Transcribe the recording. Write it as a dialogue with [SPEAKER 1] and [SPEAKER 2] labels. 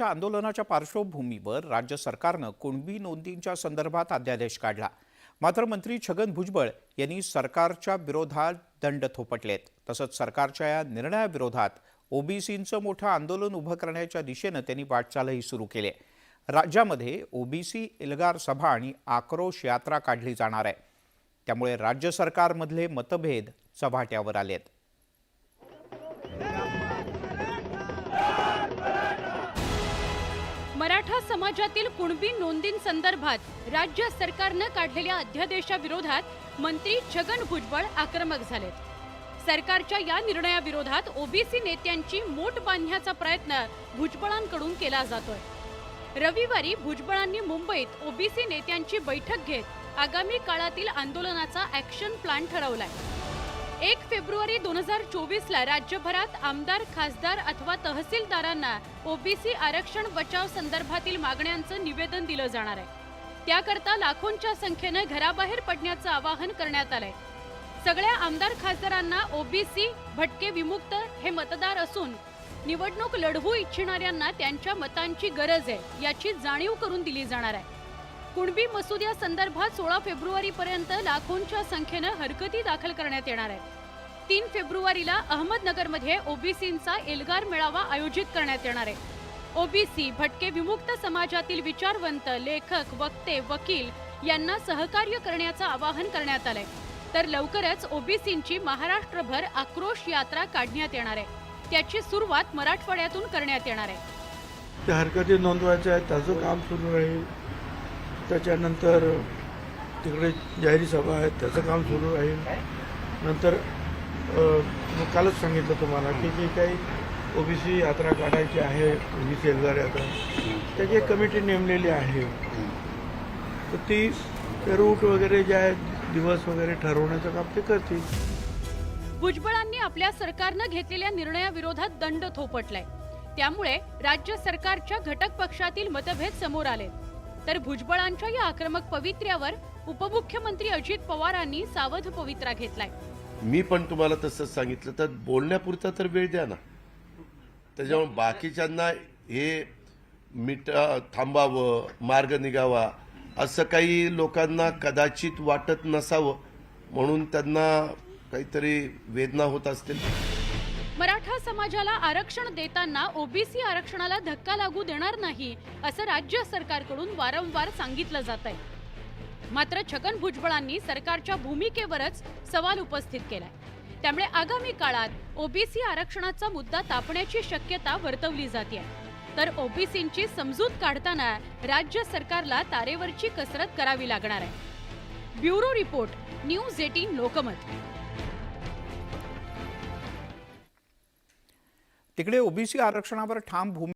[SPEAKER 1] शेतकऱ्यांच्या आंदोलनाच्या पार्श्वभूमीवर राज्य सरकारनं कुणबी नोंदींच्या संदर्भात अध्यादेश काढला. मात्र मंत्री छगन भुजबळ यांनी सरकारच्या विरोधात दंड थोपटलेत. तसंच सरकारच्या या निर्णयाविरोधात ओबीसींचं मोठं आंदोलन उभं करण्याच्या दिशेनं त्यांनी वाटचालही सुरू केली. आहे. राज्यामध्ये ओबीसी एल्गार सभा आणि आक्रोश यात्रा काढली जाणार आहे. त्यामुळे राज्य सरकारमधले मतभेद चव्हाट्यावर आलेत.
[SPEAKER 2] मराठा समाजातील कुणबी नोंदींसंदर्भात राज्य सरकारनं काढलेल्या अध्यादेशाविरोधात मंत्री छगन भुजबळ आक्रमक झालेत. सरकारच्या या निर्णयाविरोधात ओबीसी नेत्यांची मोट बांधण्याचा प्रयत्न भुजबळांकडून केला जातोय. रविवारी भुजबळांनी मुंबईत ओबीसी नेत्यांची बैठक घेत आगामी काळातील आंदोलनाचा ॲक्शन प्लॅन ठरवलाय. एक फेब्रुवारी दोन हजार चोवीसला राज्यभरात आमदार खासदार अथवा तहसीलदारांना ओबीसी आरक्षण बचाव संदर्भातील मागण्यांचं निवेदन दिलं जाणार आहे. त्याकरता लाखोंच्या संख्येनं घराबाहेर पडण्याचं आवाहन करण्यात आलंय. सगळ्या आमदार खासदारांना ओबीसी भटके विमुक्त हे मतदार असून निवडणूक लढवू इच्छिणाऱ्यांना त्यांच्या मतांची गरज आहे याची जाणीव करून दिली जाणार आहे. कुणबी मसुद्या संदर्भात सोळा फेब्रुवारी पर्यंत लाखोंच्या संख्येनं हरकती दाखल करण्यात येणार आहे तीन फेब्रुवारीला अहमदनगरमध्ये ओबीसींचा एल्गार मेळावा आयोजित करण्यात येणार आहे. ओबीसी भटके विमुक्त समाजातील विचारवंत लेखक वक्ते वकील यांना सहकार्य करण्याचं आवाहन करण्यात आलंय. तर लवकरच ओबीसींची महाराष्ट्रभर आक्रोश यात्रा काढण्यात येणार आहे. त्याची सुरुवात मराठवाड्यातून करण्यात येणार आहे.
[SPEAKER 3] त्या हरकती नोंदवायच्या आहेत. त्याचं काम सुरू राहील. त्याच्यानंतर तिकडे जाहिरी सभा आहेत त्याचं काम सुरू राहील. नंतर कालच सांगितलं तुम्हाला की जे काही ओबीसी यात्रा काढायची आहे ओबीसी एल्गार यात्रा त्याची एक कमिटी नेमलेली आहे. तर ती रूट वगैरे जे आहेत दिवस वगैरे ठरवण्याचं काम ते करतील.
[SPEAKER 2] भुजबळांनी आपल्या सरकारनं घेतलेल्या निर्णयाविरोधात दंड थोपटलाय. त्यामुळे राज्य सरकारच्या घटक पक्षातील मतभेद समोर आले तर भुजबळांच्या या आक्रमक पवित्र्यावर उपमुख्यमंत्री अजित पवारांनी सावध पवित्रा घेतलाय.
[SPEAKER 4] मी पण तुम्हाला तसंच सांगितलं तर बोलण्यापुरता तर वेळ द्या ना. त्याच्यामुळे बाकीच्यांना हे मिट थांबावं मार्ग निघावा असं काही लोकांना कदाचित वाटत नसावं म्हणून त्यांना काहीतरी वेदना होत असतील.
[SPEAKER 2] मराठा समाजाला आरक्षण देताना ओबीसी आरक्षणाला धक्का लागू देणार नाही असं राज्य सरकारकडून वारंवार सांगितलं जात आहे. मात्र छगन भुजबळांनी सरकारच्या भूमिकेवरच सवाल उपस्थित केलाय. त्यामुळे आगामी काळात ओबीसी आरक्षणाचा मुद्दा तापण्याची शक्यता वर्तवली जाते तर ओबीसींची समजूत काढताना राज्य सरकारला तारेवरची कसरत करावी लागणार आहे. Bureau report news eighteen Lokmat.
[SPEAKER 1] तिकडे ओबीसी आरक्षणावर ठाम भूमी